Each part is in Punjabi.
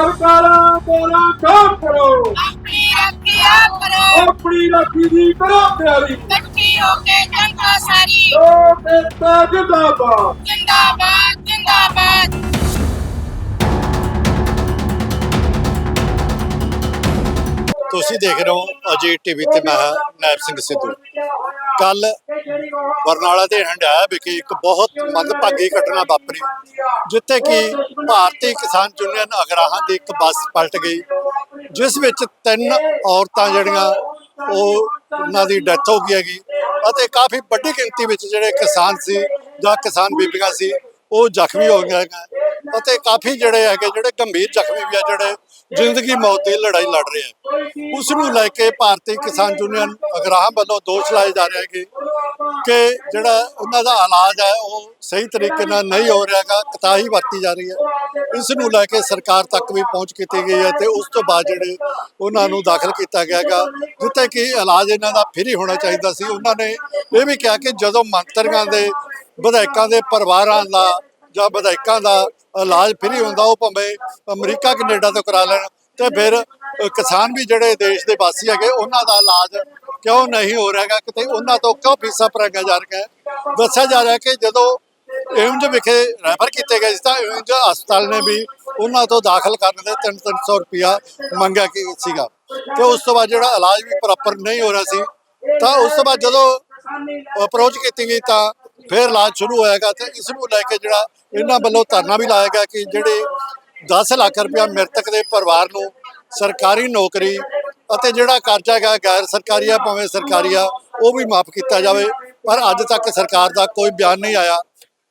ਸਰਕਾਰਾਂ ਕੋਲੋਂ ਕੰਮ ਕਰੋ। ਆਪਣੀ ਰੱਖਿਆ ਕਰੋ। ਆਪਣੀ ਰਾਖੀ ਦੀ ਕਰੋ ਤਿਆਰੀ। ਇਕੱਠੀ ਹੋ ਕੇ ਜਨਤਾ ਸਾਰੀ। ਲੋਕ ਏਕਤਾ ਜਿੰਦਾਬਾਦ ਜਿੰਦਾਬਾਦ ਜਿੰਦਾਬਾਦ। ਤੁਸੀਂ ਦੇਖ ਰਹੇ ਹੋ ਅਜੇ ਟੀਵੀ ਤੇ ਮੈਂ ਹਾਂ ਨਾਇਬ ਸਿੰਘ ਸਿੱਧੂ। ਕੱਲ ਬਰਨਾਲਾ ਦੇ ਹੰਡਾਇਆ ਵਿਖੇ ਇੱਕ ਬਹੁਤ ਮੰਦਭਾਗੀ ਘਟਨਾ ਵਾਪਰੀ, ਜਿੱਥੇ ਕਿ ਭਾਰਤੀ ਕਿਸਾਨ ਯੂਨੀਅਨ ਅਗਰਾਹਾਂ ਦੀ ਇੱਕ ਬੱਸ ਪਲਟ ਗਈ, ਜਿਸ ਵਿੱਚ ਤਿੰਨ ਔਰਤਾਂ ਜਿਹੜੀਆਂ ਉਹ ਉਹਨਾਂ ਦੀ ਡੈਥ ਹੋ ਗਈ ਹੈਗੀ ਅਤੇ ਕਾਫੀ ਵੱਡੀ ਗਿਣਤੀ ਵਿੱਚ ਜਿਹੜੇ ਕਿਸਾਨ ਸੀ ਜਾਂ ਕਿਸਾਨ ਬੀਬੀਆਂ ਸੀ, ਉਹ ਜ਼ਖਮੀ ਹੋ ਗਏ ਹੈਗੇ ਅਤੇ ਕਾਫੀ ਜਿਹੜੇ ਹੈਗੇ, ਜਿਹੜੇ ਗੰਭੀਰ ਜ਼ਖਮੀ ਵੀ ਆ, ਜਿਹੜੇ ਜ਼ਿੰਦਗੀ ਮੌਤ ਦੀ ਲੜਾਈ ਲੜ ਰਹੇ ਆ। ਉਸ ਨੂੰ ਲੈ ਕੇ ਭਾਰਤੀ ਕਿਸਾਨ ਯੂਨੀਅਨ ਅਗਰਾਹਾਂ ਵੱਲੋਂ ਦੋਸ਼ ਲਾਏ ਜਾ ਰਹੇ ਹੈਗੇ ਕਿ ਜਿਹੜਾ ਉਹਨਾਂ ਦਾ ਇਲਾਜ ਹੈ, ਉਹ ਸਹੀ ਤਰੀਕੇ ਨਾਲ ਨਹੀਂ ਹੋ ਰਿਹਾਗਾ ਕਤਾਹੀ ਵਰਤੀ ਜਾ ਰਹੀ ਹੈ। ਇਸ ਨੂੰ ਲੈ ਕੇ ਸਰਕਾਰ ਤੱਕ ਵੀ ਪਹੁੰਚ ਕੀਤੀ ਗਈ ਹੈ ਤੇ ਉਸ ਤੋਂ ਬਾਅਦ ਜਿਹੜੇ ਉਹਨਾਂ ਨੂੰ ਦਾਖਲ ਕੀਤਾ ਗਿਆ ਹੈਗਾ, ਜਿੱਥੇ ਕਿ ਇਲਾਜ ਇਹਨਾਂ ਦਾ ਫ੍ਰੀ ਹੋਣਾ ਚਾਹੀਦਾ ਸੀ। ਉਹਨਾਂ ਨੇ ਇਹ ਵੀ ਕਿਹਾ ਕਿ ਜਦੋਂ ਮੰਤਰੀਆਂ ਦੇ, ਵਿਧਾਇਕਾਂ ਦੇ ਪਰਿਵਾਰਾਂ ਦਾ ਜਾਂ ਵਿਧਾਇਕਾਂ ਦਾ ਇਲਾਜ ਫ੍ਰੀ ਹੁੰਦਾ, ਉਹ ਭਾਵੇਂ ਅਮਰੀਕਾ, ਕੈਨੇਡਾ ਤੋਂ ਕਰਾ ਲੈਣ ਤੇ ਫਿਰ ਕਿਸਾਨ ਵੀ ਜਿਹੜੇ ਦੇਸ਼ ਦੇ ਵਾਸੀ ਹੈਗੇ, ਉਹਨਾਂ ਦਾ ਇਲਾਜ ਕਿਉਂ ਨਹੀਂ ਹੋ ਰਿਹਾਗਾ ਕਿਤੇ ਉਹਨਾਂ ਤੋਂ ਕਿਉਂ ਫੀਸਾਂ ਭਰਾਈਆਂ ਜਾ ਰਹੀਆਂ ਦੱਸਿਆ ਜਾ ਰਿਹਾ ਕਿ ਜਦੋਂ ਏਮਜ ਵਿਖੇ ਰੈਫਰ ਕੀਤੇ ਗਏ ਸੀ, ਤਾਂ ਏਮਜ ਹਸਪਤਾਲ ਨੇ ਵੀ ਉਹਨਾਂ ਤੋਂ ਦਾਖਲ ਕਰਨ ਦੇ 3-300 ਰੁਪਿਆ ਮੰਗਿਆ ਕੀ ਸੀਗਾ। ਤੇ ਉਸ ਤੋਂ ਬਾਅਦ ਜਿਹੜਾ ਇਲਾਜ ਵੀ ਪ੍ਰੋਪਰ ਨਹੀਂ ਹੋ ਰਿਹਾ ਸੀ, ਤਾਂ ਉਸ ਤੋਂ ਬਾਅਦ ਜਦੋਂ ਅਪਰੋਚ ਕੀਤੀ ਗਈ, ਤਾਂ ਫਿਰ ਇਲਾਜ ਸ਼ੁਰੂ ਹੋਏਗਾ ਤੇ ਇਸ ਨੂੰ ਲੈ ਕੇ ਜਿਹੜਾ ਇਹਨਾਂ ਵੱਲੋਂ ਧਰਨਾ ਵੀ ਲਾਇਆ ਗਿਆ ਕਿ ਜਿਹੜੇ 10 ਲੱਖ ਰੁਪਇਆ ਮ੍ਰਿਤਕ ਦੇ ਪਰਿਵਾਰ ਨੂੰ ਸਰਕਾਰੀ ਨੌਕਰੀ ਅਤੇ ਜਿਹੜਾ ਕਰਜ਼ਾ ਹੈਗਾ ਗੈਰ ਸਰਕਾਰੀ ਆ, ਭਾਵੇਂ ਸਰਕਾਰੀ ਆ, ਉਹ ਵੀ ਮਾਫ ਕੀਤਾ ਜਾਵੇ। ਪਰ ਅੱਜ ਤੱਕ ਸਰਕਾਰ ਦਾ ਕੋਈ ਬਿਆਨ ਨਹੀਂ ਆਇਆ।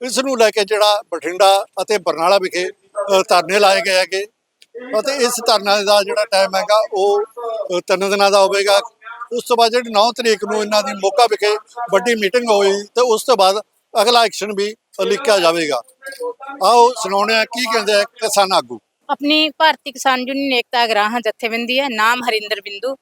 ਇਸ ਨੂੰ ਲੈ ਕੇ ਜਿਹੜਾ ਬਠਿੰਡਾ ਅਤੇ ਬਰਨਾਲਾ ਵਿਖੇ ਧਰਨੇ ਲਾਏ ਗਏ ਹੈਗੇ। ਅਤੇ ਇਸ ਧਰਨੇ ਦਾ ਜਿਹੜਾ ਟਾਈਮ ਹੈਗਾ, ਉਹ ਤਿੰਨ ਦਿਨਾਂ ਦਾ ਹੋਵੇਗਾ। ਉਸ ਤੋਂ ਬਾਅਦ ਜਿਹੜੀ 9 ਤਰੀਕ ਨੂੰ ਇਹਨਾਂ ਦੀ ਮੋਗਾ ਵਿਖੇ ਵੱਡੀ ਮੀਟਿੰਗ ਹੋਈ ਤੇ ਉਸ ਤੋਂ ਬਾਅਦ ਅਗਲਾ ਐਕਸ਼ਨ ਵੀ ਲਿਖਿਆ ਜਾਵੇਗਾ। ਆਓ ਸੁਣਾਉਣੇ ਆ ਕੀ ਕਹਿੰਦੇ ਕਿਸਾਨ ਆਗੂ। ਆਪਣੀ ਭਾਰਤੀ ਕਿਸਾਨ ਯੂਨੀਅਨ ਏਕਤਾ ਗ੍ਰਾਹਾਂ ਜਥੇਬੰਦੀ ਹੈ, ਨਾਮ ਹਰਿੰਦਰ ਬਿੰਦੂ।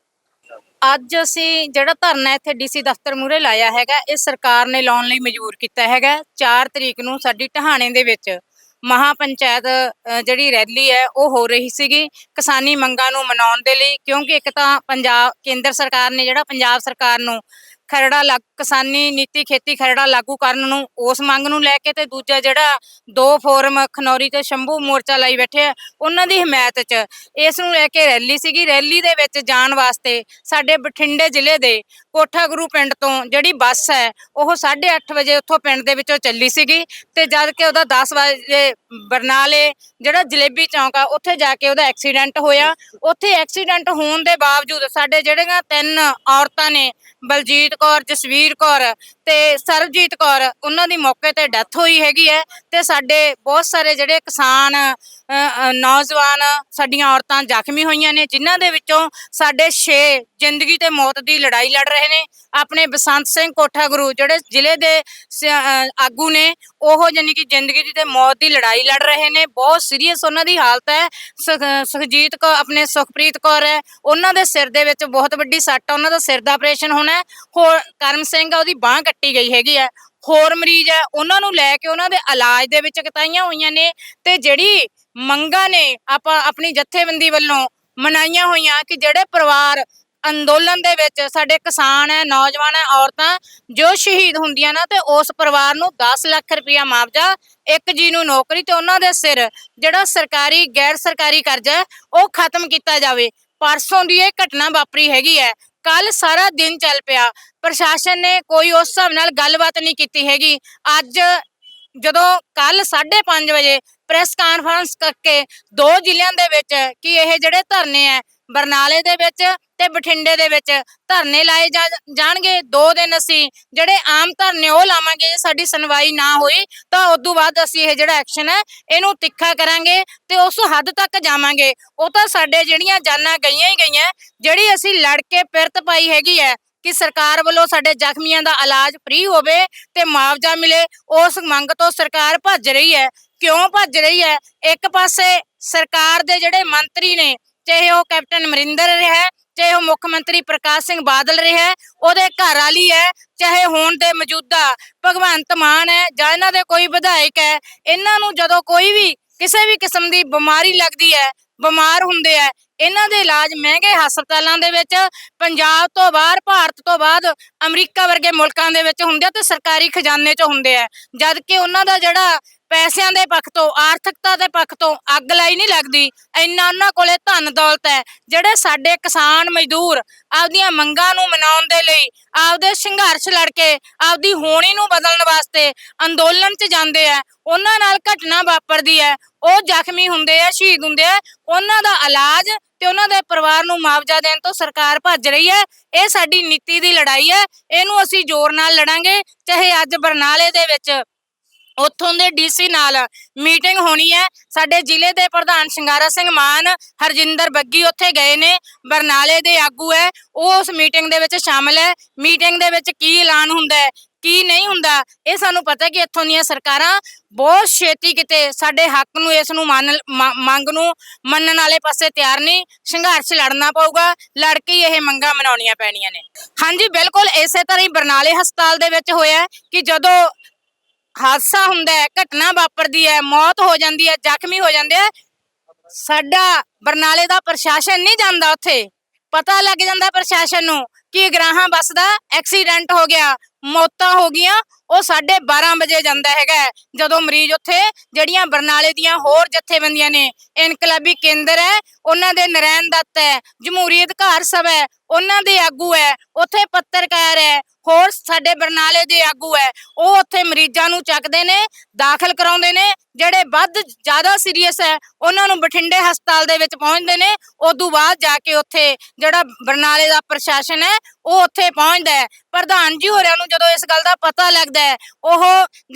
ਅੱਜ ਅਸੀਂ ਜਿਹੜਾ ਧਰਨਾ ਇੱਥੇ ਡੀਸੀ ਦਫ਼ਤਰ ਮੂਹਰੇ ਲਾਇਆ ਹੈਗਾ, ਇਹ ਸਰਕਾਰ ਨੇ ਲਾਉਣ ਲਈ ਮਜਬੂਰ ਕੀਤਾ ਹੈਗਾ। 4 ਤਰੀਕ ਨੂੰ ਸਾਡੀ ਟਹਾਣੇ ਦੇ ਵਿੱਚ ਮਹਾ ਪੰਚਾਇਤ ਜਿਹੜੀ ਰੈਲੀ ਹੈ, ਉਹ ਹੋ ਰਹੀ ਸੀਗੀ। ਕਿਸਾਨੀ ਮੰਗਾਂ ਨੂੰ ਮਨਾਉਣ ਦੇ ਲਈ, ਕਿਉਂਕਿ ਇੱਕ ਤਾਂ ਪੰਜਾਬ, ਕੇਂਦਰ ਸਰਕਾਰ ਨੇ ਜਿਹੜਾ ਪੰਜਾਬ ਸਰਕਾਰ ਨੂੰ ਖਰੜਾ ਲੱਗ, ਕਿਸਾਨੀ ਨੀਤੀ ਖੇਤੀ ਖਰੜਾ ਲਾਗੂ ਕਰਨ ਨੂੰ, ਉਸ ਮੰਗ ਨੂੰ ਲੈ ਕੇ ਤੇ ਦੂਜਾ ਜਿਹੜਾ ਦੋ ਫੋਰਮ ਖਨੌਰੀ ਤੇ ਸ਼ੰਭੂ ਮੋਰਚਾ ਲਈ ਬੈਠੇ ਆ, ਉਹਨਾਂ ਦੀ ਹਮਾਇਤ 'ਚ। ਇਸ ਨੂੰ ਲੈ ਕੇ ਰੈਲੀ ਸੀਗੀ। ਰੈਲੀ ਦੇ ਵਿੱਚ ਜਾਣ ਵਾਸਤੇ ਸਾਡੇ ਬਠਿੰਡੇ ਜ਼ਿਲ੍ਹੇ ਦੇ ਕੋਠਾ ਗੁਰੂ ਪਿੰਡ ਤੋਂ ਜਿਹੜੀ ਬੱਸ ਹੈ, ਉਹ 8:30 ਵਜੇ ਉੱਥੋਂ ਪਿੰਡ ਦੇ ਵਿੱਚੋਂ ਚੱਲੀ ਸੀਗੀ ਤੇ ਜਦ ਕਿ ਉਹਦਾ 10 ਵਜੇ ਬਰਨਾਲੇ ਜਿਹੜਾ ਜਲੇਬੀ ਚੌਂਕ ਆ, ਉੱਥੇ ਜਾ ਕੇ ਉਹਦਾ ਐਕਸੀਡੈਂਟ ਹੋਇਆ। ਉੱਥੇ ਐਕਸੀਡੈਂਟ ਹੋਣ ਦੇ ਬਾਵਜੂਦ ਸਾਡੇ ਜਿਹੜੀਆਂ ਤਿੰਨ ਔਰਤਾਂ ਨੇ, ਬਲਜੀਤ ਕੌਰ, ਜਸਵੀਰ ਕੌਰ ਤੇ ਸਰਬਜੀਤ ਕੌਰ, ਉਹਨਾਂ ਦੀ ਮੌਕੇ ਤੇ ਡੈਥ ਹੋਈ ਹੈਗੀ ਹੈ ਤੇ ਸਾਡੇ ਬਹੁਤ ਸਾਰੇ ਜਿਹੜੇ ਕਿਸਾਨ ਨੌਜਵਾਨ ਸਾਡੀਆਂ ਔਰਤਾਂ ਜ਼ਖਮੀ ਹੋਈਆਂ ਨੇ, ਜਿਨ੍ਹਾਂ ਦੇ ਵਿੱਚੋਂ ਸਾਡੇ 6 ਜ਼ਿੰਦਗੀ ਤੇ ਮੌਤ ਦੀ ਲੜਾਈ ਲੜ ਰਹੇ ਨੇ ਆਪਣੇ ਬਸੰਤ ਸਿੰਘ ਕੋਠਾ ਗੁਰੂ ਜਿਹੜੇ ਜ਼ਿਲ੍ਹੇ ਦੇ ਆਗੂ ਨੇ, ਉਹ ਜਾਨੀ ਕਿ ਜ਼ਿੰਦਗੀ ਦੀ ਤੇ ਮੌਤ ਦੀ ਲੜਾਈ ਲੜ ਰਹੇ ਨੇ। ਬਹੁਤ ਸੀਰੀਅਸ ਉਹਨਾਂ ਦੀ ਹਾਲਤ ਹੈ। ਸੁਖਜੀਤ ਕੌਰ ਆਪਣੇ ਸੁਖਪ੍ਰੀਤ ਕੌਰ ਹੈ। ਉਹਨਾਂ ਦੇ ਸਿਰ ਦੇ ਵਿੱਚ ਬਹੁਤ ਵੱਡੀ ਸੱਟ ਆ। ਉਹਨਾਂ ਦਾ ਸਿਰ ਦਾ ਆਪਰੇਸ਼ਨ ਹੋਣਾ ਹੋਰ ਕਰਮ ਸਿੰਘ ਆ, ਉਹਦੀ ਬਾਹ ਕੱਟੀ ਗਈ ਹੈਗੀ ਹੈ। ਹੋਰ ਮਰੀਜ਼ ਹੈ। ਉਹਨਾਂ ਨੂੰ ਲੈ ਕੇ ਉਹਨਾਂ ਦੇ ਇਲਾਜ ਦੇ ਵਿੱਚ ਕਤਾਈਆਂ ਹੋਈਆਂ ਨੇ ਤੇ ਜਿਹੜੀ ਮੰਗਾਂ ਨੇ ਆਪਾਂ ਆਪਣੀ ਜਥੇਬੰਦੀ ਵੱਲੋਂ ਮਨਾਈਆਂ ਹੋਈਆਂ ਕਿ ਜਿਹੜੇ ਪਰਿਵਾਰ ਅੰਦੋਲਨ ਦੇ ਵਿੱਚ ਸਾਡੇ ਕਿਸਾਨ ਹੈ, ਨੌਜਵਾਨ ਹੈ, ਔਰਤਾਂ ਜੋ ਸ਼ਹੀਦ ਹੁੰਦੀਆਂ ਨਾ ਤੇ ਉਸ ਪਰਿਵਾਰ ਨੂੰ 10 ਲੱਖ ਰੁਪਇਆ ਮੁਆਵਜ਼ਾ, ਇੱਕ ਜੀ ਨੂੰ ਨੌਕਰੀ ਤੇ ਉਹਨਾਂ ਦੇ ਸਿਰ ਜਿਹੜਾ ਸਰਕਾਰੀ, ਗੈਰ ਸਰਕਾਰੀ ਕਰਜ਼ਾ ਉਹ ਖਤਮ ਕੀਤਾ ਜਾਵੇ। ਪਰਸੋਂ ਦੀ ਇਹ ਘਟਨਾ ਵਾਪਰੀ ਹੈਗੀ ਹੈ। ਕੱਲ ਸਾਰਾ ਦਿਨ ਚੱਲ ਪਿਆ। ਪ੍ਰਸ਼ਾਸਨ ਨੇ ਕੋਈ ਉਸ ਹਿਸਾਬ ਨਾਲ ਗੱਲਬਾਤ ਨਹੀਂ ਕੀਤੀ ਹੈਗੀ। ਅੱਜ ਜਦੋਂ ਕੱਲ 5:30 ਵਜੇ ਪ੍ਰੈਸ ਕਾਨਫਰੰਸ ਕਰਕੇ ਦੋ ਜ਼ਿਲ੍ਹਿਆਂ ਦੇ ਵਿੱਚ ਕਿ ਇਹ ਜਿਹੜੇ ਧਰਨੇ ਆ ਬਰਨਾਲੇ ਦੇ ਵਿੱਚ ਤੇ ਬਠਿੰਡੇ ਦੇ ਵਿੱਚ ਧਰਨੇ ਲਾਏ ਜਾ- ਜਾਣਗੇ। ਦੋ ਦਿਨ ਅਸੀਂ ਜਿਹੜੇ ਆਮ ਧਰਨੇ ਉਹ ਲਾਵਾਂਗੇ। ਜੇ ਸਾਡੀ ਸੁਣਵਾਈ ਨਾ ਹੋਈ ਤਾਂ ਉਦੋਂ ਬਾਅਦ ਅਸੀਂ ਇਹ ਜਿਹੜਾ ਐਕਸ਼ਨ ਹੈ, ਇਹਨੂੰ ਤਿੱਖਾ ਕਰਾਂਗੇ ਤੇ ਉਸ ਹੱਦ ਤੱਕ ਜਾਵਾਂਗੇ। ਉਹ ਤਾਂ ਸਾਡੇ ਜਿਹੜੀਆਂ ਜਾਨਾਂ ਗਈਆਂ ਹੀ ਗਈਆਂ। ਜਿਹੜੀ ਅਸੀਂ ਲੜ ਕੇ ਪਿਰਤ ਪਾਈ ਹੈਗੀ ਹੈ ਕਿ ਸਰਕਾਰ ਵੱਲੋਂ ਸਾਡੇ ਜ਼ਖਮੀਆਂ ਦਾ ਇਲਾਜ ਫ੍ਰੀ ਹੋਵੇ ਤੇ ਮੁਆਵਜ਼ਾ ਮਿਲੇ, ਉਸ ਮੰਗ ਤੋਂ ਸਰਕਾਰ ਭੱਜ ਰਹੀ ਹੈ। ਕਿਉਂ ਭੱਜ ਰਹੀ ਹੈ? ਇੱਕ ਪਾਸੇ ਸਰਕਾਰ ਦੇ ਜਿਹੜੇ ਮੰਤਰੀ ਨੇ ਚਾਹੇ ਉਹ ਕੈਪਟਨ ਅਮਰਿੰਦਰ ਰਿਹਾ ਚਾਹੇ ਉਹ ਮੁੱਖ ਮੰਤਰੀ ਪ੍ਰਕਾਸ਼ ਸਿੰਘ ਬਾਦਲ ਰਿਹਾ ਉਹਦੇ ਘਰ ਵਾਲੀ ਹੈ, ਚਾਹੇ ਹੁਣ ਦੇ ਮੌਜੂਦਾ ਭਗਵੰਤ ਮਾਨ ਹੈ ਜਾਂ ਇਹਨਾਂ ਦੇ ਕੋਈ ਵਿਧਾਇਕ ਹੈ, ਇਹਨਾਂ ਨੂੰ ਜਦੋਂ ਕੋਈ ਵੀ ਕਿਸੇ ਵੀ ਕਿਸਮ ਦੀ ਬਿਮਾਰੀ ਲੱਗਦੀ ਹੈ, ਬਿਮਾਰ ਹੁੰਦੇ ਆ ਇਹਨਾਂ ਦੇ ਇਲਾਜ ਮਹਿੰਗੇ ਹਸਪਤਾਲਾਂ ਦੇ ਵਿੱਚ, ਪੰਜਾਬ ਤੋਂ ਬਾਹਰ, ਭਾਰਤ ਤੋਂ ਬਾਅਦ, ਅਮਰੀਕਾ ਵਰਗੇ ਮੁਲਕਾਂ ਦੇ ਵਿੱਚ ਹੁੰਦੇ ਆ ਤੇ ਸਰਕਾਰੀ ਖਜ਼ਾਨੇ 'ਚ ਹੁੰਦੇ ਆ ਜਦ ਕਿ ਉਹਨਾਂ ਦਾ ਜਿਹੜਾ ਪੈਸਿਆਂ ਦੇ ਪੱਖ ਤੋਂ, ਆਰਥਿਕਤਾ ਦੇ ਪੱਖ ਤੋਂ ਅੱਗ ਲਾਈ ਨਹੀਂ ਲੱਗਦੀ। ਇੰਨਾ ਉਹਨਾਂ ਕੋਲੇ ਧਨ ਦੌਲਤ ਹੈ, ਜਿਹੜੇ ਸਾਡੇ ਕਿਸਾਨ ਮਜ਼ਦੂਰ ਆਪਦੀਆਂ ਮੰਗਾਂ ਨੂੰ ਮਨਾਉਣ ਦੇ ਲਈ ਆਪਦੇ ਸੰਘਰਸ਼ ਲੜ ਕੇ ਆਪਦੀ ਹੋਣੀ ਨੂੰ ਬਦਲਣ ਵਾਸਤੇ ਅੰਦੋਲਨ 'ਚ ਜਾਂਦੇ ਆ, ਉਹਨਾਂ ਨਾਲ ਘਟਨਾ ਵਾਪਰਦੀ ਹੈ। ਉਹ ਜ਼ਖਮੀ ਹੁੰਦੇ ਆ, ਸ਼ਹੀਦ ਹੁੰਦੇ ਆ। ਉਹਨਾਂ ਦਾ ਇਲਾਜ ਤੇ ਉਹਨਾਂ ਦੇ ਪਰਿਵਾਰ ਨੂੰ ਮੁਆਵਜ਼ਾ ਦੇਣ ਤੋਂ ਸਰਕਾਰ ਭੱਜ ਰਹੀ ਹੈ। ਇਹ ਸਾਡੀ ਨੀਤੀ ਦੀ ਲੜਾਈ ਹੈ। ਇਹਨੂੰ ਅਸੀਂ ਜ਼ੋਰ ਨਾਲ ਲੜਾਂਗੇ, ਚਾਹੇ ਅੱਜ ਬਰਨਾਲੇ ਦੇ ਵਿੱਚ ਉੱਥੋਂ ਦੇ ਡੀਸੀ ਨਾਲ ਮੀਟਿੰਗ ਹੋਣੀ ਹੈ। ਸਾਡੇ ਜ਼ਿਲ੍ਹੇ ਦੇ ਪ੍ਰਧਾਨ ਸ਼ਿੰਗਾਰਾ ਸਿੰਘ ਮਾਨ, ਹਰਜਿੰਦਰ ਬੱਗੀ ਉੱਥੇ ਗਏ ਨੇ। ਬਰਨਾਲੇ ਦੇ ਆਗੂ ਹੈ। ਉਹ ਉਸ ਮੀਟਿੰਗ ਦੇ ਵਿੱਚ ਸ਼ਾਮਲ ਹੈ। ਮੀਟਿੰਗ ਦੇ ਵਿੱਚ ਕੀ ਐਲਾਨ ਹੁੰਦਾ ਹੈ, ਕੀ ਨਹੀਂ ਹੁੰਦਾ, ਇਹ ਸਾਨੂੰ ਪਤਾ ਕਿ ਇੱਥੋਂ ਦੀਆਂ ਸਰਕਾਰਾਂ ਬਹੁਤ ਛੇਤੀ ਕਿਤੇ ਸਾਡੇ ਹੱਕ ਨੂੰ, ਇਸ ਨੂੰ ਮੰਨ ਮੰਗ ਨੂੰ ਮੰਨਣ ਵਾਲੇ ਪਾਸੇ ਤਿਆਰ ਨਹੀਂ। ਸੰਘਰਸ਼ ਲੜਨਾ ਪਊਗਾ। ਲੜ ਕੇ ਇਹ ਮੰਗਾਂ ਮਨਾਉਣੀਆਂ ਪੈਣੀਆਂ ਨੇ। ਹਾਂਜੀ, ਬਿਲਕੁਲ ਇਸੇ ਤਰ੍ਹਾਂ ਹੀ ਬਰਨਾਲੇ ਹਸਪਤਾਲ ਦੇ ਵਿੱਚ ਹੋਇਆ ਕਿ ਜਦੋਂ ਹਾਦਸਾ ਹੁੰਦਾ ਹੈ, ਘਟਨਾ ਵਾਪਰਦੀ ਹੈ, ਮੌਤ ਹੋ ਜਾਂਦੀ ਹੈ, ਜ਼ਖਮੀ ਹੋ ਜਾਂਦੇ ਆ ਸਾਡਾ ਬਰਨਾਲੇ ਦਾ ਪ੍ਰਸ਼ਾਸਨ ਨਹੀਂ ਜਾਂਦਾ ਉੱਥੇ। ਪਤਾ ਲੱਗ ਜਾਂਦਾ ਪ੍ਰਸ਼ਾਸਨ ਨੂੰ ਕਿ ਗਰਾਹਾਂ ਬੱਸ ਦਾ ਐਕਸੀਡੈਂਟ ਹੋ ਗਿਆ, ਮੌਤਾਂ ਹੋ ਗਈਆਂ, ਉਹ 12:30 ਵਜੇ ਜਾਂਦਾ ਹੈਗਾ ਜਦੋਂ ਮਰੀਜ਼ ਉੱਥੇ, ਜਿਹੜੀਆਂ ਬਰਨਾਲੇ ਦੀਆਂ ਹੋਰ ਜਥੇਬੰਦੀਆਂ ਨੇ, ਇਨਕਲਾਬੀ ਕੇਂਦਰ ਹੈ, ਉਹਨਾਂ ਦੇ ਨਰੈਣ ਦੱਤ ਹੈ, ਜਮਹੂਰੀ ਅਧਿਕਾਰ ਸਭਾ ਹੈ ਉਹਨਾਂ ਦੇ ਆਗੂ ਹੈ, ਉੱਥੇ ਪੱਤਰਕਾਰ ਹੈ, ਹੋਰ ਸਾਡੇ ਬਰਨਾਲੇ ਦੇ ਆਗੂ ਹੈ, ਉਹ ਉੱਥੇ ਮਰੀਜ਼ਾਂ ਨੂੰ ਚੱਕਦੇ ਨੇ, ਦਾਖਲ ਕਰਾਉਂਦੇ ਨੇ, ਜਿਹੜੇ ਵੱਧ ਜ਼ਿਆਦਾ ਸੀਰੀਅਸ ਹੈ, ਉਹਨਾਂ ਨੂੰ ਬਠਿੰਡੇ ਹਸਪਤਾਲ ਦੇ ਵਿੱਚ ਪਹੁੰਚਦੇ ਨੇ, ਉਦੋਂ ਬਾਅਦ ਜਾ ਕੇ ਉੱਥੇ ਜਿਹੜਾ ਬਰਨਾਲੇ ਦਾ ਪ੍ਰਸ਼ਾਸਨ ਹੈ, ਉਹ ਉੱਥੇ ਪਹੁੰਚਦਾ ਹੈ। ਪ੍ਰਧਾਨ ਜੀ ਹੋਰਿਆਂ ਨੂੰ ਜਦੋਂ ਇਸ ਗੱਲ ਦਾ ਪਤਾ ਲੱਗਦਾ ਹੈ, ਉਹ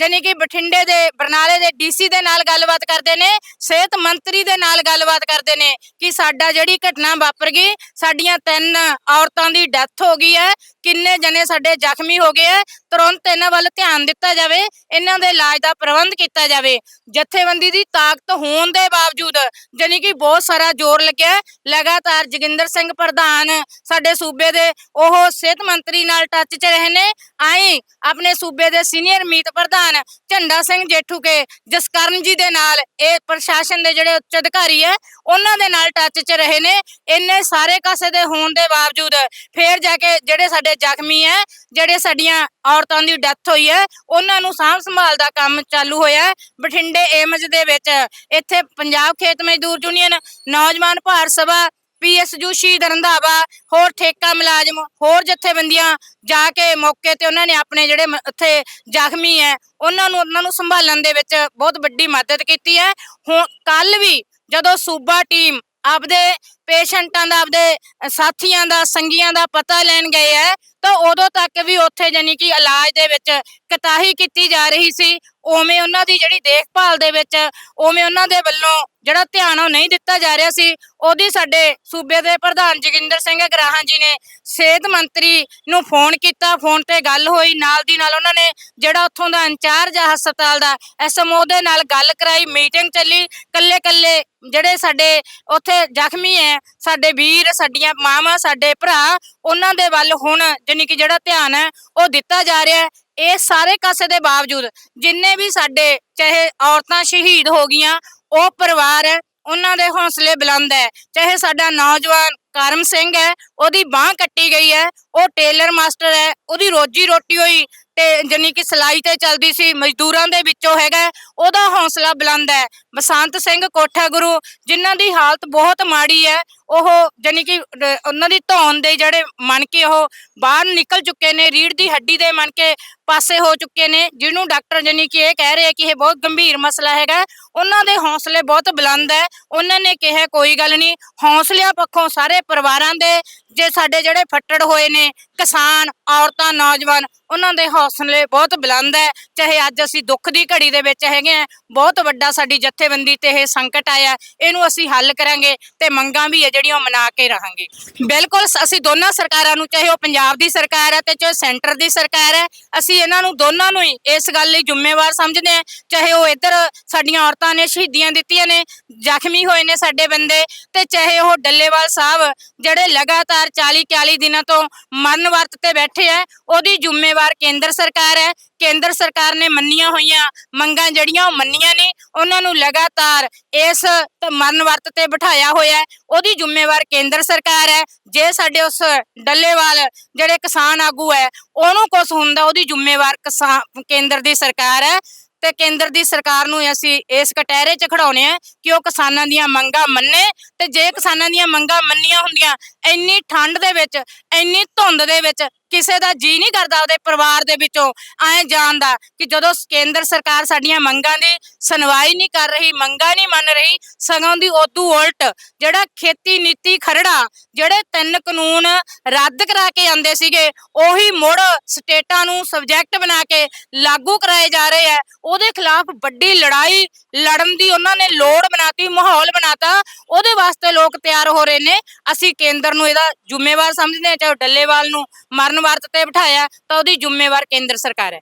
ਜਾਣੀ ਕਿ ਬਠਿੰਡੇ ਦੇ, ਬਰਨਾਲੇ ਦੇ ਡੀਸੀ ਦੇ ਨਾਲ ਗੱਲਬਾਤ ਕਰਦੇ ਨੇ, ਸਿਹਤ ਮੰਤਰੀ ਦੇ ਨਾਲ ਗੱਲਬਾਤ ਕਰਦੇ ਨੇ, ਕਿ ਸਾਡਾ ਜਿਹੜੀ ਘਟਨਾ ਵਾਪਰ ਗਈ, ਸਾਡੀਆਂ ਤਿੰਨ ਔਰਤਾਂ ਦੀ ਡੈਥ ਹੋ ਗਈ ਹੈ। ਕਿੰਨੇ ਜਣੇ ਸਾਡੇ ਜ਼ਖਮੀ ਹੋ ਗਏ ਹੈ ਤੁਰੰਤ ਇਹਨਾਂ ਵੱਲ ਧਿਆਨ ਦਿੱਤਾ ਜਾਵੇ, ਇਹਨਾਂ ਦੇ ਇਲਾਜ ਦਾ ਪ੍ਰਬੰਧ ਕੀਤਾ ਜਾਵੇ। ਜਥੇਬੰਦੀ ਦੀ ਤਾਕਤ ਹੋਣ ਦੇ ਬਾਵਜੂਦ ਜਾਣੀ ਕਿ ਬਹੁਤ ਸਾਰਾ ਜ਼ੋਰ ਲੱਗਿਆ। ਲਗਾਤਾਰ ਜੋਗਿੰਦਰ ਸਿੰਘ ਪ੍ਰਧਾਨ ਸਾਡੇ ਸੂਬੇ ਦੇ, ਉਹ ਸਿਹਤ ਮੰਤਰੀ ਨਾਲ ਟੱਚ 'ਚ ਰਹੇ ਨੇ। ਆਏ ਆਪਣੇ ਸੂਬੇ ਦੇ ਸੀਨੀਅਰ ਮੀਤ ਪ੍ਰਧਾਨ ਝੰਡਾ ਸਿੰਘ ਜੇਠੂ ਕੇ, ਜਸਕਰਨ ਜੀ ਦੇ ਨਾਲ, ਇਹ ਪ੍ਰਸ਼ਾਸਨ ਦੇ ਜਿਹੜੇ ਉੱਚ ਅਧਿਕਾਰੀ ਹੈ, ਉਹਨਾਂ ਦੇ ਨਾਲ ਟੱਚ 'ਚ ਰਹੇ ਨੇ। ਇੰਨੇ ਸਾਰੇ ਕਾਸੇ ਦੇ ਹੋਣ ਦੇ ਬਾਵਜੂਦ ਫੇਰ ਜਾ ਕੇ ਜਿਹੜੇ ਸਾਡੇ ਜ਼ਖਮੀ ਹੈ, ਜਿਹੜੇ ਸਾਡੀਆਂ ਔਰਤਾਂ ਦੀ ਡੈਥ ਹੋਈ ਹੈ, ਉਹਨਾਂ ਨੂੰ ਸਾਂਭ ਸੰਭਾਲ ਦਾ ਕੰਮ ਚਾਲੂ ਹੋਇਆ ਹੈ। ਬਠਿੰਡੇ ਏਮਜ ਦੇ ਵਿੱਚ ਇੱਥੇ ਪੰਜਾਬ ਖੇਤ ਮਜ਼ਦੂਰ ਯੂਨੀਅਨ, ਨੌਜਵਾਨ ਭਾਰਤ ਸਭਾ ਪੀਐਸਯੂ ਸ਼ਹੀਦ ਰੰਧਾਵਾ, ਹੋਰ ਠੇਕਾ ਮੁਲਾਜ਼ਮ, ਹੋਰ ਜਥੇਬੰਦੀਆਂ ਜਾ ਕੇ ਮੌਕੇ ਤੇ ਉਹਨਾਂ ਨੇ ਆਪਣੇ ਜਿਹੜੇ ਮ- ਉੱਥੇ ਜ਼ਖਮੀ ਹੈ, ਉਹਨਾਂ ਨੂੰ ਉਹਨਾਂ ਨੂੰ ਸੰਭਾਲਣ ਦੇ ਵਿੱਚ ਬਹੁਤ ਵੱਡੀ ਮਦਦ ਕੀਤੀ ਹੈ ਹੁਣ ਕੱਲ ਵੀ ਜਦੋਂ ਸੂਬਾ ਟੀਮ ਆਪਦੇ ਪੇਸ਼ੈਂਟਾਂ ਦਾ, ਆਪਦੇ ਸਾਥੀਆਂ ਦਾ, ਸੰਗੀਆਂ ਦਾ ਪਤਾ ਲੈਣ ਗਏ ਹੈ ਤਾਂ ਉਦੋਂ ਤੱਕ ਵੀ ਉੱਥੇ ਜਾਨੀ ਕਿ ਇਲਾਜ ਦੇ ਵਿੱਚ ਕਤਾਹੀ ਕੀਤੀ ਜਾ ਰਹੀ ਸੀ। ਉਵੇਂ ਉਹਨਾਂ ਦੀ ਜਿਹੜੀ ਦੇਖਭਾਲ ਦੇ ਵਿੱਚ, ਉਵੇਂ ਉਹਨਾਂ ਦੇ ਵੱਲੋਂ ਜਿਹੜਾ ਧਿਆਨ ਉਹ ਨਹੀਂ ਦਿੱਤਾ ਜਾ ਰਿਹਾ ਸੀ, ਉਹਦੀ ਸਾਡੇ ਸੂਬੇ ਦੇ ਪ੍ਰਧਾਨ ਜੋਗਿੰਦਰ ਸਿੰਘ ਗਰਾਹਾਂ ਜੀ ਨੇ ਸਿਹਤ ਮੰਤਰੀ ਨੂੰ ਫੋਨ ਕੀਤਾ। ਫੋਨ ਤੇ ਗੱਲ ਹੋਈ, ਨਾਲ ਦੀ ਨਾਲ ਉਹਨਾਂ ਨੇ ਜਿਹੜਾ ਉੱਥੋਂ ਦਾ ਇੰਚਾਰਜ ਆ ਹਸਪਤਾਲ ਦਾ ਐਸਐਮਓ ਦੇ ਨਾਲ ਗੱਲ ਕਰਾਈ, ਮੀਟਿੰਗ ਚੱਲੀ ਕੱਲੇ ਕੱਲੇ ਜਿਹੜੇ ਸਾਡੇ ਉੱਥੇ ਜ਼ਖਮੀ ਹੈ ਸਾਡੇ ਵੀਰ, ਸਾਡੀਆਂ ਮਾਵਾਂ, ਸਾਡੇ ਭਰਾ, ਉਹਨਾਂ ਦੇ ਵੱਲ ਹੁਣ ਜਾਣੀ ਕਿ ਜਿਹੜਾ ਧਿਆਨ ਹੈ ਉਹ ਦਿੱਤਾ ਜਾ ਰਿਹਾ ਹੈ ਇਹ ਸਾਰੇ ਕਾਸੇ ਦੇ ਬਾਵਜੂਦ ਜਿੰਨੇ ਵੀ ਸਾਡੇ ਚਾਹੇ ਔਰਤਾਂ ਸ਼ਹੀਦ ਹੋ ਗਈਆਂ, ਉਹ ਪਰਿਵਾਰ ਹੈ ਉਹਨਾਂ ਦੇ ਹੌਸਲੇ ਬੁਲੰਦ ਹੈ ਚਾਹੇ ਸਾਡਾ ਨੌਜਵਾਨ ਕਰਮ ਸਿੰਘ ਹੈ ਉਹਦੀ ਬਾਹ ਕੱਟੀ ਗਈ ਹੈ ਉਹ ਟੇਲਰ ਮਾਸਟਰ ਹੈ ਉਹਦੀ ਰੋਜੀ ਰੋਟੀ ਹੋਈ ਤੇ ਜਾਣੀ ਕਿ ਸਲਾਈ ਤੇ ਚੱਲਦੀ ਸੀ, ਮਜ਼ਦੂਰਾਂ ਦੇ ਵਿੱਚੋਂ ਹੈਗਾ ਉਹਦਾ ਹੌਸਲਾ ਬੁਲੰਦ ਹੈ ਬਸੰਤ ਸਿੰਘ ਕੋਠਾ ਗੁਰੂ, ਜਿਨ੍ਹਾਂ ਦੀ ਹਾਲਤ ਬਹੁਤ ਮਾੜੀ ਹੈ, ਉਹ ਜਾਣੀ ਕਿ ਰ- ਉਹਨਾਂ ਦੀ ਧੌਣ ਦੇ ਜਿਹੜੇ ਮਣ ਕੇ ਉਹ ਬਾਹਰ ਨਿਕਲ ਚੁੱਕੇ ਨੇ ਰੀੜ ਦੀ ਹੱਡੀ ਦੇ ਮਣ ਕੇ ਪਾਸੇ ਹੋ ਚੁੱਕੇ ਨੇ, ਜਿਹਨੂੰ ਡਾਕਟਰ ਜਾਣੀ ਕਿ ਇਹ ਕਹਿ ਰਹੇ ਆ ਕਿ ਇਹ ਬਹੁਤ ਗੰਭੀਰ ਮਸਲਾ ਹੈਗਾ, ਉਹਨਾਂ ਦੇ ਹੌਸਲੇ ਬਹੁਤ ਬੁਲੰਦ ਹੈ, ਉਹਨਾਂ ਨੇ ਕਿਹਾ ਕੋਈ ਗੱਲ ਨਹੀਂ, ਹੌਸਲਿਆਂ ਪੱਖੋਂ ਸਾਰੇ ਪਰਿਵਾਰਾਂ ਦੇ, ਜੇ ਸਾਡੇ ਜਿਹੜੇ ਫੱਟੜ ਹੋਏ ਨੇ, ਕਿਸਾਨ, ਔਰਤਾਂ, ਨੌਜਵਾਨ, ਉਹਨਾਂ ਦੇ ਹੌਸਲੇ ਬਹੁਤ ਬੁਲੰਦ ਹੈ, ਚਾਹੇ ਅੱਜ ਅਸੀਂ ਦੁੱਖ ਦੀ ਘੜੀ ਦੇ ਵਿੱਚ ਹੈਗੇ ਆ ਬਹੁਤ ਵੱਡਾ ਸਾਡੀ ਜਥੇਬੰਦੀ ਤੇ ਇਹ ਸੰਕਟ ਆਇਆ, ਇਹਨੂੰ ਅਸੀਂ ਹੱਲ ਕਰਾਂਗੇ ਤੇ ਮੰਗਾਂ ਵੀ ਹੈ ਜਿਹੜੀਆਂ ਉਹ ਮਨਾ ਕੇ ਰਹਾਂਗੇ। ਬਿਲਕੁਲ ਅਸੀਂ ਦੋਨਾਂ ਸਰਕਾਰਾਂ ਨੂੰ, ਚਾਹੇ ਉਹ ਪੰਜਾਬ ਦੀ ਸਰਕਾਰ ਹੈ ਤੇ ਚਾਹੇ ਸੈਂਟਰ ਦੀ ਸਰਕਾਰ ਹੈ ਅਸੀਂ ਇਹਨਾਂ ਨੂੰ ਦੋਨਾਂ ਨੂੰ ਹੀ ਇਸ ਗੱਲ ਲਈ ਜ਼ਿੰਮੇਵਾਰ ਸਮਝਦੇ ਹਾਂ, ਚਾਹੇ ਉਹ ਇੱਧਰ ਸਾਡੀਆਂ ਔਰਤਾਂ ਨੇ ਸ਼ਹੀਦੀਆਂ ਦਿੱਤੀਆਂ ਨੇ, ਜ਼ਖਮੀ ਹੋਏ ਨੇ ਸਾਡੇ ਬੰਦੇ ਤੇ ਚਾਹੇ ਉਹ ਡੱਲੇਵਾਲ ਸਾਹਿਬ, ਜਿਹੜੇ ਲਗਾਤਾਰ 40 41 ਦਿਨਾਂ ਤੋਂ ਮਰਨ ਵਰਤ ਤੇ ਬੈਠੇ ਆ, ਉਹਦੀ ਜ਼ਿੰਮੇਵਾਰ ਕੇਂਦਰ ਸਰਕਾਰ ਹੈ ਕੇਂਦਰ ਸਰਕਾਰ ਨੇ ਮੰਨੀਆਂ ਹੋਈਆਂ ਮੰਗਾਂ ਜਿਹੜੀਆਂ ਉਹ ਮੰਨੀਆਂ ਨੇ, ਉਹਨਾਂ ਨੂੰ ਲਗਾਤਾਰ ਇਸ ਮਰਨ ਵਰਤ ਤੇ ਬਿਠਾਇਆ ਹੋਇਆ ਹੈ। ਉਹਦੀ ਜ਼ਿੰਮੇਵਾਰ ਕੇਂਦਰ ਸਰਕਾਰ ਹੈ। ਜੇ ਸਾਡੇ ਉਸ ਡੱਲੇਵਾਲ ਜਿਹੜੇ ਕਿਸਾਨ ਆਗੂ ਹੈ, ਉਹਨੂੰ ਕੁਝ ਹੁੰਦਾ, ਉਹਦੀ ਜ਼ਿੰਮੇਵਾਰ ਕਿਸਾਨ ਕੇਂਦਰ ਦੀ ਸਰਕਾਰ ਹੈ। ਤੇ ਕੇਂਦਰ ਦੀ ਸਰਕਾਰ ਨੂੰ ਅਸੀਂ ਇਸ ਕਟਹਿਰੇ 'ਚ ਖੜਾਉਣੇ ਆ ਕਿ ਉਹ ਕਿਸਾਨਾਂ ਦੀਆਂ ਮੰਗਾਂ ਮੰਨੇ। ਤੇ ਜੇ ਕਿਸਾਨਾਂ ਦੀਆਂ ਮੰਗਾਂ ਮੰਨੀਆਂ ਹੁੰਦੀਆਂ, ਇੰਨੀ ਠੰਡ ਦੇ ਵਿੱਚ, ਇੰਨੀ ਧੁੰਦ ਦੇ ਵਿੱਚ ਕਿਸੇ ਦਾ ਜੀ ਨਹੀਂ ਕਰਦਾ ਉਹਦੇ ਪਰਿਵਾਰ ਦੇ ਵਿੱਚੋਂ ਐ ਜਾਣ ਦਾ ਕਿ ਜਦੋਂ ਕੇਂਦਰ ਸਰਕਾਰ ਸਾਡੀਆਂ ਮੰਗਾਂ ਦੀ ਸੁਣਵਾਈ ਨਹੀਂ ਕਰ ਰਹੀ, ਮੰਗਾਂ ਨਹੀਂ ਮੰਨ ਰਹੀ, ਸਗੋਂ ਦੀ ਉਦੋਂ ਉਲਟ ਜਿਹੜਾ ਖੇਤੀ ਨੀਤੀ ਖਰੜਾ ਜਿਹੜੇ ਤਿੰਨ ਕਾਨੂੰਨ ਰੱਦ ਕਰਾ ਕੇ ਆਂਦੇ ਸੀਗੇ, ਉਹੀ ਮੁੜ ਸਟੇਟਾਂ ਨੂੰ ਸਬਜੈਕਟ ਬਣਾ ਕੇ ਲਾਗੂ ਕਰਾਏ ਜਾ ਰਹੇ ਆ ਉਹਦੇ ਖਿਲਾਫ ਵੱਡੀ ਲੜਾਈ ਲੜਨ ਦੀ ਉਹਨਾਂ ਨੇ ਲੋੜ ਬਣਾਤੀ, ਮਾਹੌਲ ਬਣਾਤਾ, ਉਹਦੇ ਵਾਸਤੇ ਲੋਕ ਤਿਆਰ ਹੋ ਰਹੇ ਨੇ। ਅਸੀਂ ਕੇਂਦਰ ਨੂੰ ਇਹਦਾ ਜ਼ਿੰਮੇਵਾਰ ਸਮਝਦੇ ਹਾਂ, ਚਾਹੇ ਉਹ ਡੱਲੇਵਾਲ ਨੂੰ ਮਰਨ ਵਰਤ ਤੇ ਬਿਠਾਇਆ ਤਾਂ ਉਹਦੀ ਜ਼ਿੰਮੇਵਾਰ ਕੇਂਦਰ ਸਰਕਾਰ ਹੈ।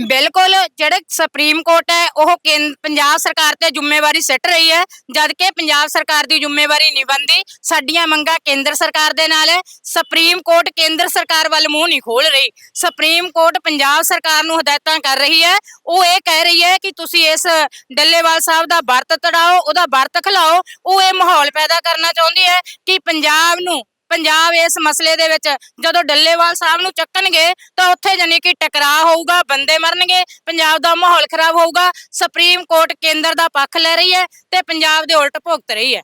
ਬਿਲਕੁਲ, ਜਿਹੜੇ ਸੁਪਰੀਮ ਕੋਰਟ ਹੈ, ਉਹ ਪੰਜਾਬ ਸਰਕਾਰ ਤੇ ਜ਼ਿੰਮੇਵਾਰੀ ਸਿੱਟ ਰਹੀ ਹੈ ਜਦ ਕਿ ਪੰਜਾਬ ਸਰਕਾਰ ਦੀ ਜ਼ਿੰਮੇਵਾਰੀ ਨਹੀਂ ਬਣਦੀ, ਸਾਡੀਆਂ ਮੰਗਾਂ ਕੇਂਦਰ ਸਰਕਾਰ ਦੇ ਨਾਲ ਹੈ। ਸੁਪਰੀਮ ਕੋਰਟ ਕੇਂਦਰ ਸਰਕਾਰ ਵੱਲ ਮੂੰਹ ਨਹੀਂ ਖੋਲ ਰਹੀ। ਸੁਪਰੀਮ ਕੋਰਟ ਪੰਜਾਬ ਸਰਕਾਰ ਨੂੰ ਹਦਾਇਤਾਂ ਕਰ ਰਹੀ ਹੈ। ਉਹ ਇਹ ਕਹਿ ਰਹੀ ਹੈ ਕਿ ਤੁਸੀਂ ਇਸ ਡੱਲੇਵਾਲ ਸਾਹਿਬ ਦਾ ਵਰਤ ਤੜਾਓ, ਉਹਦਾ ਵਰਤ ਖਿਲਾਓ। ਉਹ ਇਹ ਮਾਹੌਲ ਪੈਦਾ ਕਰਨਾ ਚਾਹੁੰਦੀ ਹੈ ਕਿ ਪੰਜਾਬ ਨੂੰ ਪੰਜਾਬ ਇਸ ਮਸਲੇ ਦੇ ਵਿੱਚ ਜਦੋਂ ਡੱਲੇਵਾਲ ਸਾਹਿਬ ਨੂੰ ਚੱਕਣਗੇ ਤਾਂ ਉੱਥੇ ਜਾਨੀ ਕਿ ਟਕਰਾਅ ਹੋਊਗਾ, ਬੰਦੇ ਮਰਨਗੇ, ਪੰਜਾਬ ਦਾ ਮਾਹੌਲ ਖਰਾਬ ਹੋਊਗਾ, ਸੁਪਰੀਮ ਕੋਰਟ ਕੇਂਦਰ ਦਾ ਪੱਖ ਲੈ ਰਹੀ ਹੈ ਤੇ ਪੰਜਾਬ ਦੇ ਉਲਟ ਭੁਗਤ ਰਹੀ ਹੈ।